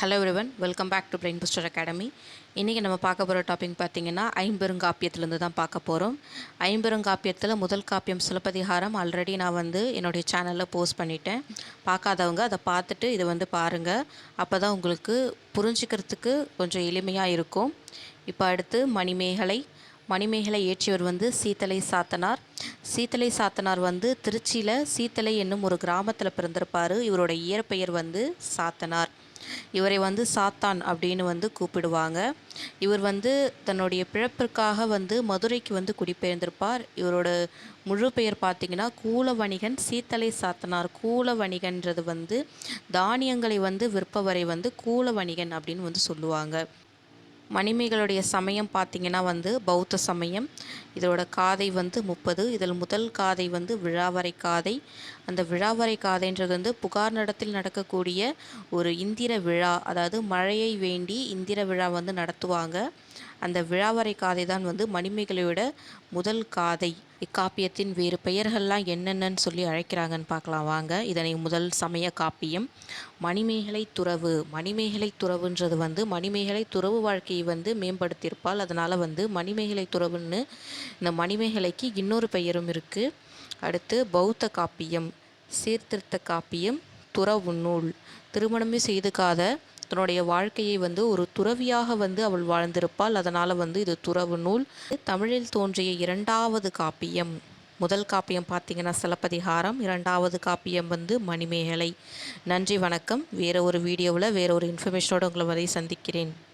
Hello everyone welcome back to brain booster academy இன்றைக்கி நம்ம பார்க்க போகிற டாபிக் பார்த்தீங்கன்னா ஐம்பெருங்காப்பியத்துலேருந்து தான் பார்க்க போகிறோம் ஐம்பெருங்காப்பியத்தில் முதல் காப்பியம் சிலப்பதிகாரம். ஆல்ரெடி நான் வந்து என்னுடைய சேனலில் போஸ்ட் பண்ணிட்டேன். பார்க்காதவங்க அதை பார்த்துட்டு இதை வந்து பாருங்கள் அப்போ தான் உங்களுக்கு புரிஞ்சுக்கிறதுக்கு கொஞ்சம் எளிமையாக இருக்கும். இப்போ அடுத்து மணிமேகலை. மணிமேகலை இயற்றியவர் வந்து சீத்தலை சாத்தனார். சீத்தலை சாத்தனார் வந்து திருச்சியில் சீத்தலை என்னும் ஒரு கிராமத்தில் பிறந்திருப்பார். இவரோட இயற்பெயர் வந்து சாத்தனார். இவரை வந்து சாத்தான் அப்படின்னு வந்து கூப்பிடுவாங்க. இவர் வந்து தன்னுடைய பிழப்பிற்காக வந்து மதுரைக்கு வந்து குடிபெயர்ந்திருப்பார். இவரோட முழு பெயர் பார்த்திங்கன்னா கூலவணிகன் சீத்தலை சாத்தனார். கூலவணிகன்றது வந்து தானியங்களை வந்து விற்பவரை வந்து கூலவணிகன் அப்படின்னு வந்து சொல்லுவாங்க. மணிமேகலுடைய சமயம் பார்த்திங்கன்னா வந்து பௌத்த சமயம். இதோட காதை வந்து முப்பது. இதில் முதல் காதை வந்து விழாவரை காதை. அந்த விழாவரை காதைன்றது வந்து புகார் நடத்தில் நடக்கக்கூடிய ஒரு இந்திர விழா அதாவது மழையை வேண்டி இந்திர விழா வந்து நடத்துவாங்க. அந்த விழாவரை காதை தான் வந்து மணிமேகலையோட முதல் காதை. இக்காப்பியத்தின் வேறு பெயர்கள்லாம் என்னென்னு சொல்லி அழைக்கிறாங்கன்னு பார்க்கலாம். வாங்க இதனை முதல் சமய காப்பியம். மணிமேகலை துறவு. மணிமேகலை துறவுன்றது வந்து மணிமேகலை துறவு வாழ்க்கையை வந்து மேம்படுத்தியிருப்பால் அதனால் வந்து மணிமேகலை துறவுன்னு இந்த மணிமேகலைக்கு இன்னொரு பெயரும் இருக்குது அடுத்து பௌத்த காப்பியம் சீர்திருத்த காப்பியம் துறவு நூல் திருமணமே செய்துக்காத தன்னுடைய வாழ்க்கையை வந்து ஒரு துறவியாக வந்து அவள் வாழ்ந்திருப்பாள். அதனால் வந்து இது துறவு நூல். தமிழில் தோன்றிய இரண்டாவது காப்பியம். முதல் காப்பியம் பார்த்தீங்கன்னா சிலப்பதிகாரம். இரண்டாவது காப்பியம் வந்து மணிமேகலை. நன்றி வணக்கம். வேறு ஒரு வீடியோவில் வேறு ஒரு இன்ஃபர்மேஷனோடு உங்களை வரை சந்திக்கிறேன்.